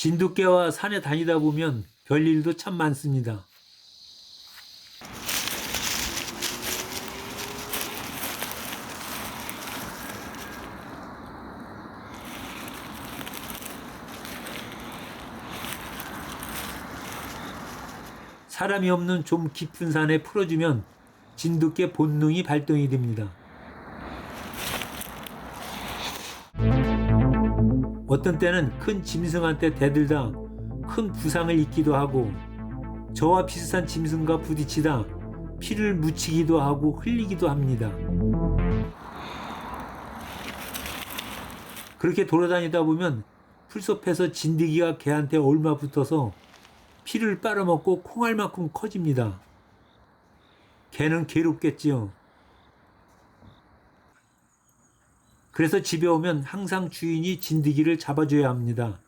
진돗개와 산에 다니다 보면 별일도 참 많습니다. 사람이 없는 좀 깊은 산에 풀어주면 진돗개 본능이 발동이 됩니다. 어떤 때는 큰 짐승한테 대들다 큰 부상을 입기도 하고 저와 비슷한 짐승과 부딪히다 피를 묻히기도 하고 흘리기도 합니다. 그렇게 돌아다니다 보면 풀숲에서 진드기가 개한테 얼마 붙어서 피를 빨아먹고 콩알만큼 커집니다. 개는 괴롭겠지요. 그래서 집에 오면 항상 주인이 진드기를 잡아줘야 합니다.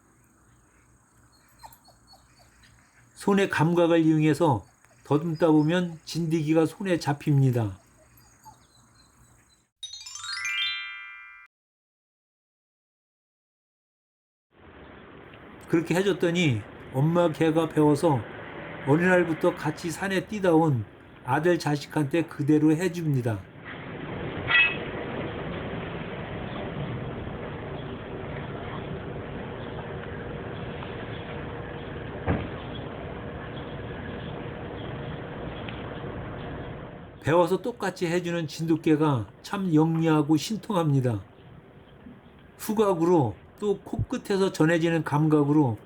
손의 감각을 이용해서 더듬다 보면 진드기가 손에 잡힙니다. 그렇게 해줬더니 엄마 개가 배워서 어느 날부터 같이 산에 뛰다 온 아들 자식한테 그대로 해줍니다. 배워서 똑같이 해주는 진돗개가 참 영리하고 신통합니다. 후각으로 또 코끝에서 전해지는 감각으로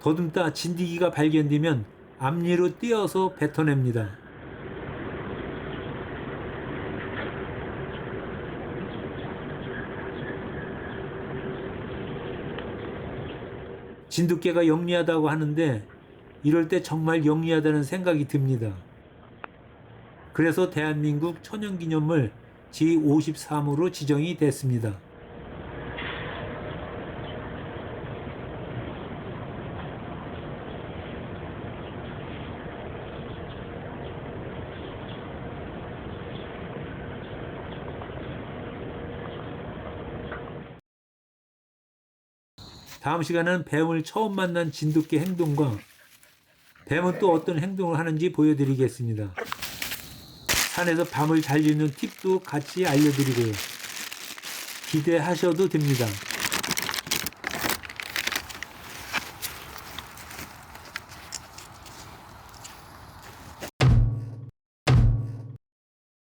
더듬다 진드기가 발견되면 앞니로 떼어서 뱉어냅니다. 진돗개가 영리하다고 하는데 이럴 때 정말 영리하다는 생각이 듭니다. 그래서 대한민국 천연기념물 제53으로 지정이 됐습니다. 다음 시간은 뱀을 처음 만난 진돗개 행동과 뱀은 또 어떤 행동을 하는지 보여드리겠습니다. 산에서 밤을 잘 짓는 팁도 같이 알려드리고요. 기대하셔도 됩니다.